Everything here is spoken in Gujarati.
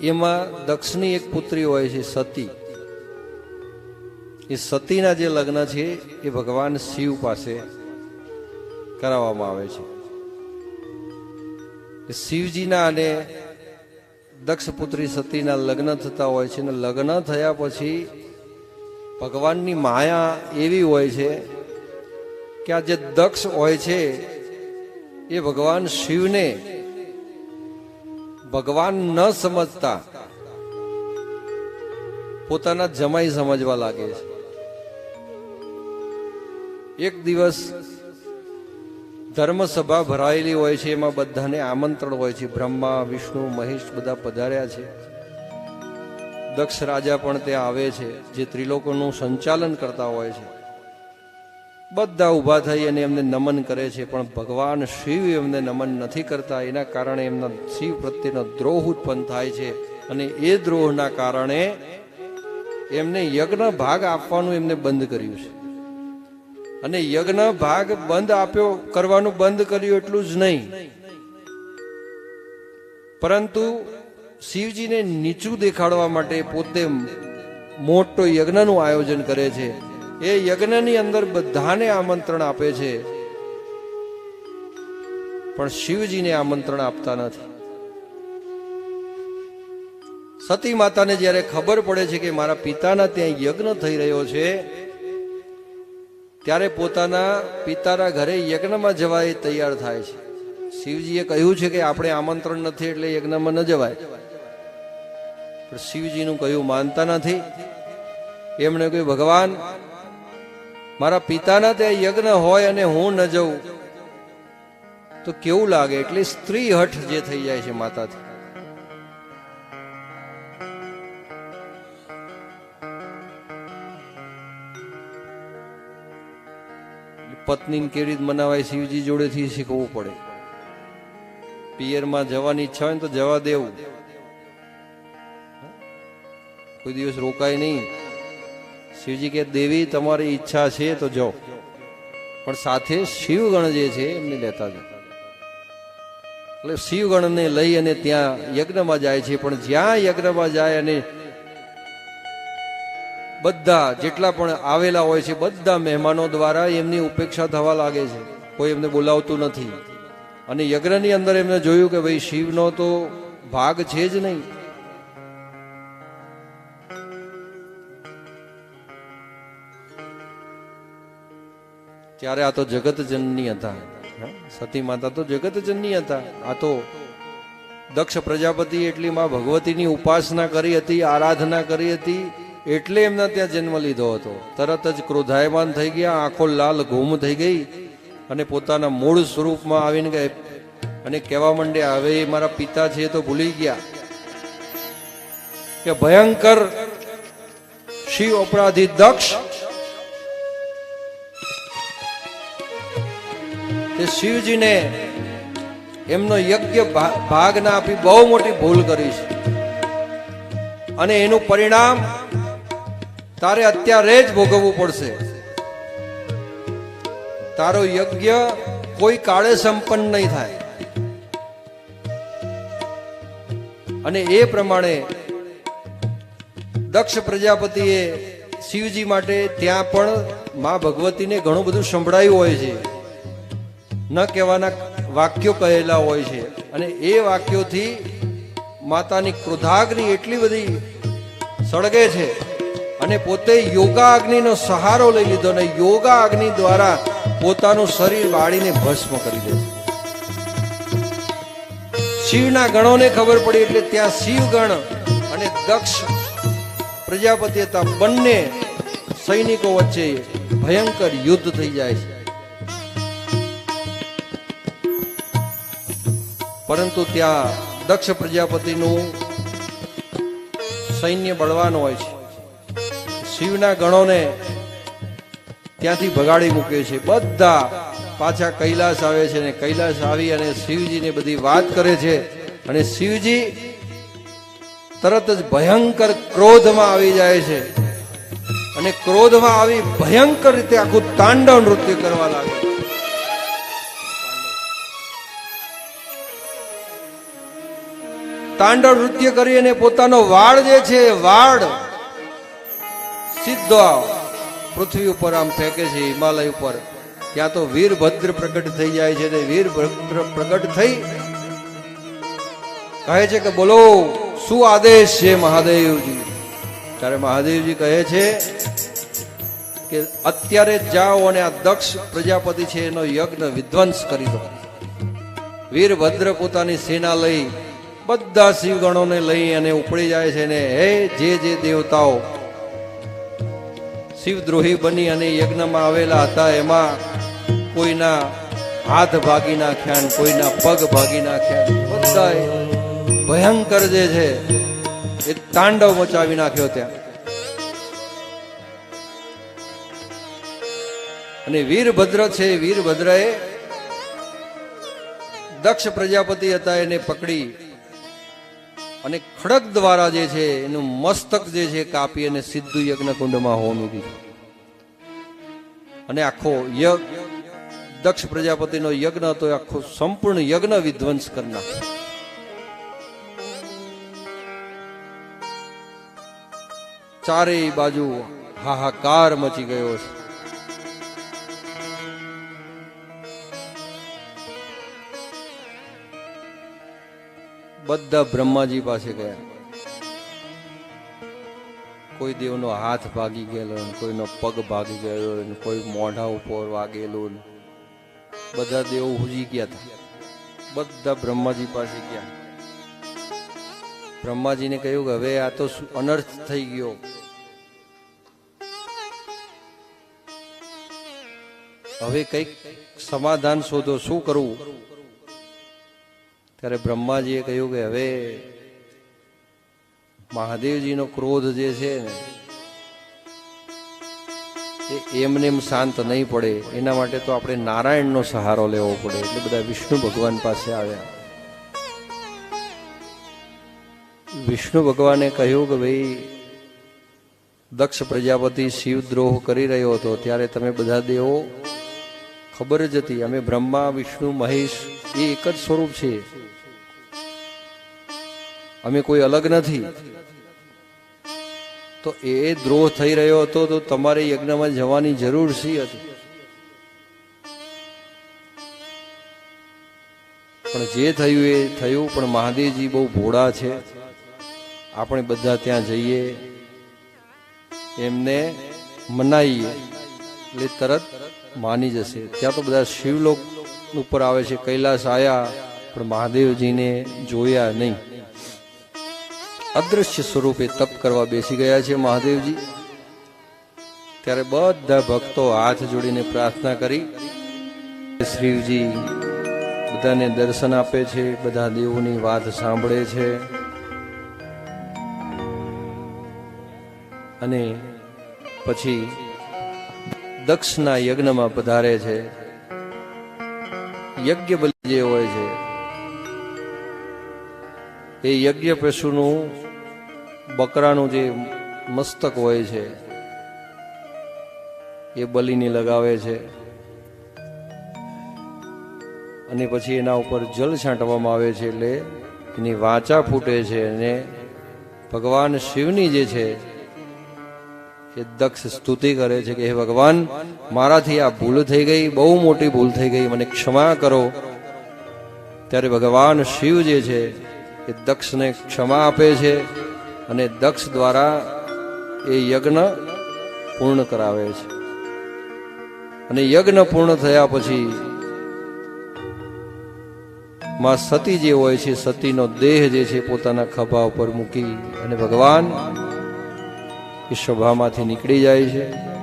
એમાં દક્ષની એક પુત્રી હોય છે સતી. એ સતીના જે લગ્ન છે, એ ભગવાન શિવ પાસે કરાવવામાં આવે છે. શિવજીના અને દક્ષ પુત્રી સતીના લગ્ન થતા હોય છે અને લગ્ન થયા પછી ભગવાનની માયા એવી હોય છે કે આ જે દક્ષ હોય છે, એ ભગવાન શિવને ભગવાન ન સમજતા, પોતાના જમાઈ સમજવા લાગે છે. એક દિવસ ધર્મસભા ભરાયેલી હોય છે, એમાં બધાને આમંત્રણ હોય છે. બ્રહ્મા, વિષ્ણુ, મહેશ બધા પધાર્યા છે. દક્ષ રાજા પણ ત્યાં આવે છે, જે ત્રિલોકોનું સંચાલન કરતા હોય છે. બધા ઊભા થઈ અને એમને નમન કરે છે, પણ ભગવાન શિવ એમને નમન નથી કરતા. એના કારણે એમના શિવ પ્રત્યેનો દ્રોહ ઉત્પન્ન થાય છે અને એ દ્રોહના કારણે એમને યજ્ઞ ભાગ આપવાનું એમને બંધ કર્યું છે. અને યજ્ઞ ભાગ બંધ આપ્યો, કરવાનું બંધ કર્યું એટલું જ નહીં. પરંતુ શિવજીને નીચું દેખાડવા માટે પોતે મોટો યજ્ઞનું આયોજન કરે છે. એ યજ્ઞની અંદર બધાને આમંત્રણ આપે છે. પણ શિવજીને આમંત્રણ આપતા નથી. સતી માતાને જ્યારે ખબર પડે છે કે મારા પિતાના ત્યાં યજ્ઞ થઈ રહ્યો છે, ત્યારે પોતાના પિતાના ઘરે યજ્ઞમાં જવા એ તૈયાર થાય છે. શિવજીએ કહ્યું છે કે આપણે આમંત્રણ નથી એટલે યજ્ઞમાં ન જવાય. પણ શિવજીનું કહ્યું, માનતા નથી. એમણે કહ્યું, ભગવાન મારા પિતાના ત્યાં યજ્ઞ હોય અને હું ન જઉં, તો કેવું લાગે? એટલે સ્ત્રી હઠ જે થઈ જાય છે માતાથી. પત્નીને કેવી રીતે મનાવાય? શિવજી જોડેથી શીખવું પડે. પિયરમાં જવાની ઈચ્છા હોય ને તો જવા દેવું. કોઈ દિવસ રોકાય નહીં. શિવજી કે, દેવી, તમારી ઈચ્છા છે તો જાઓ. પણ સાથે શિવગણ જે છે, એમને લેતા જાઓ. એટલે શિવગણને લઈ અને ત્યાં યજ્ઞમાં જાય છે, પણ જ્યાં યજ્ઞમાં જાય અને બધા જેટલા પણ આવેલા હોય છે, બધા મહેમાનો દ્વારા એમની ઉપેક્ષા થવા લાગે છે. કોઈ એમને બોલાવતું નથી. અને યજ્ઞની અંદર એમને જોયું કે, ભાઈ, શિવનો તો ભાગ છે જ નહીં. ત્યારે આ તો જગતજનની હતા. સતી માતા તો જગતજનની હતા. આ તો દક્ષ પ્રજાપતિ એટલી માં ભગવતીની ઉપાસના કરી હતી, આરાધના કરી હતી, એટલે એમના ત્યાં જન્મ લીધો હતો. તરત જ ક્રોધાયમાન થઈ ગયા, આંખો લાલ ઘૂમ થઈ ગઈ અને પોતાના મૂળ સ્વરૂપમાં આવીને ગયે અને કહેવા માંડ્યા હવે એ મારા પિતા છે એ તો ભૂલી ગયા. કે ભયંકર શિવ અપરાધી દક્ષ તે શિવજીને એમનો યજ્ઞ ભાગ ના આપી બહુ મોટી ભૂલ કરી છે. અને એનું પરિણામ તારે અત્યારે જ ભોગવવું પડશે. તારો યજ્ઞ કોઈ કાળે સંપન્ન નહીં થાય. અને એ પ્રમાણે દક્ષ પ્રજાપતિએ શિવજી માટે ત્યાં પણ મા ભગવતીને ઘણું બધું સંભળાયું હોય છે. ન કહેવાના વાક્યો કહેલા હોય છે. અને એ વાક્યોથી માતાની ક્રોધાગ્નિ એટલી બધી સળગે છે અને પોતે યોગા અગ્નિનો સહારો લઈ લીધો અને યોગા અગ્નિ દ્વારા પોતાનું શરીર વાળીને ભસ્મ કરી દે શિવના ગણોને ખબર પડી એટલે ત્યાં શિવગણ અને દક્ષ પ્રજાપતિ હતા. બંને સૈનિકો વચ્ચે ભયંકર યુદ્ધ થઈ જાય છે. પરંતુ ત્યાં દક્ષ પ્રજાપતિનું સૈન્ય બળવાન હોય છે. શિવના ગણોને ત્યાંથી ભગાડી મૂકે છે. બધા પાછા કૈલાસ આવે છે અને કૈલાસ આવી અને શિવજીને બધી વાત કરે છે અને શિવજી તરત જ ભયંકર ક્રોધમાં આવી જાય છે. અને ક્રોધમાં આવી ભયંકર રીતે આખું તાંડવ નૃત્ય કરવા લાગે તાંડવ નૃત્ય કરી અને પોતાનો વાળ જે છે વાળ સીધો પૃથ્વી ઉપર આમ ફેંકે છે, હિમાલય ઉપર. ત્યાં તો વીરભદ્ર પ્રગટ થઈ જાય છે વીરભદ્ર પ્રગટ થઈ કહે છે કે બોલો, શું આદેશ છે મહાદેવજી? ત્યારે મહાદેવજી કહે છે કે અત્યારે જાઓ અને આ દક્ષ પ્રજાપતિ છે, એનો યજ્ઞ વિધ્વંસ કરી દો. વીરભદ્ર પોતાની સેના લઈ બધા શિવગણોને લઈ અને ઉપડી જાય છે ને હે જે જે દેવતાઓ, શિવદ્રોહી બની અને યજ્ઞમાં આવેલા હતા, એમાં કોઈના હાથ ભાગી નાખ્યા કોઈના પગ ભાગી નાખ્યા બધા ભયંકર જે છે એ તાંડવ મચાવી નાખ્યો ત્યાં. અને વીરભદ્ર છે, વીરભદ્રએ દક્ષ પ્રજાપતિ હતા એને પકડી અને ખડક દ્વારા જે છે, એનું મસ્તક જે છે, કાપી અને સીધું યજ્ઞ કુંડમાં હોમી દીધું અને આખો યજ્ઞ, દક્ષ પ્રજાપતિનો યજ્ઞ હતો આખો સંપૂર્ણ યજ્ઞ વિધ્વંસ કરના ચારેય બાજુ હાહાકાર મચી ગયો છે. બધા બ્રહ્માજી પાસે ગયા. કોઈ દેવનો હાથ ભાગી ગયેલો કોઈનો પગ ભાગી ગયેલો કોઈ મોઢા ઉપર વાગેલું બધા દેવો હુજી ગયા હતા બધા બ્રહ્માજી પાસે ગયા. બ્રહ્માજીને કહ્યું કે હવે આ તો અનર્થ થઈ ગયો. હવે કંઈક સમાધાન શોધો, શું કરવું? ત્યારે બ્રહ્માજીએ કહ્યું કે હવે મહાદેવજીનો ક્રોધ જે છે ને, એ એમને એમ શાંત નહીં પડે. એના માટે તો આપણે નારાયણનો સહારો લેવો પડે. એટલે બધા વિષ્ણુ ભગવાન પાસે આવ્યા. વિષ્ણુ ભગવાને કહ્યું કે ભાઈ, દક્ષ પ્રજાપતિ શિવદ્રોહ કરી રહ્યો હતો. ત્યારે તમે બધા દેવો ખબર જ હતી, અમે બ્રહ્મા, વિષ્ણુ, મહેશ, એ એક જ સ્વરૂપ છે. અમે કોઈ અલગ નથી. તો એ દ્રોહ થઈ રહ્યો હતો, તો તમારે યજ્ઞમાં જવાની જરૂર શી હતી? પણ જે થયું એ થયું, પણ મહાદેવજી બહુ ભોળા છે. આપણે બધા ત્યાં જઈએ, એમને મનાઈએ. એટલે તરત માની જશે. ત્યાં તો બધા શિવલોક ઉપર આવે છે, કૈલાસ આયા, પણ મહાદેવજીને જોયા નહીં. અદૃશ્ય સ્વરૂપે તપ કરવા બેસી ગયા છે મહાદેવજી. ત્યારે બધા ભક્તો હાથ જોડીને પ્રાર્થના કરી. શ્રીજી બધાને દર્શન આપે છે, બધા દેવોની વાત સાંભળે છે. અને પછી દક્ષના યજ્ઞમાં પધારે છે. યજ્ઞ બલિ જે હોય છે, એ યજ્ઞ પશુનું બકરાનું જે મસ્તક હોય છે, એ બલિની લગાવે છે. અને પછી એના ઉપર જલ છાંટવામાં આવે છે એટલે એની વાચા ફૂટે છે અને ભગવાન શિવની જે છે એ દક્ષ સ્તુતિ કરે છે કે હે ભગવાન, મારાથી આ ભૂલ થઈ ગઈ, બહુ મોટી ભૂલ થઈ ગઈ, મને ક્ષમા કરો. ત્યારે ભગવાન શિવ જે છે, એ દક્ષને ક્ષમા આપે છે અને દક્ષ દ્વારા એ યજ્ઞ પૂર્ણ કરાવે છે. અને યજ્ઞ પૂર્ણ થયા પછી માં સતી જે હોય છે, સતીનો દેહ જે છે, પોતાના ખભા ઉપર મૂકી અને ભગવાન એ સભામાંથી નીકળી જાય છે.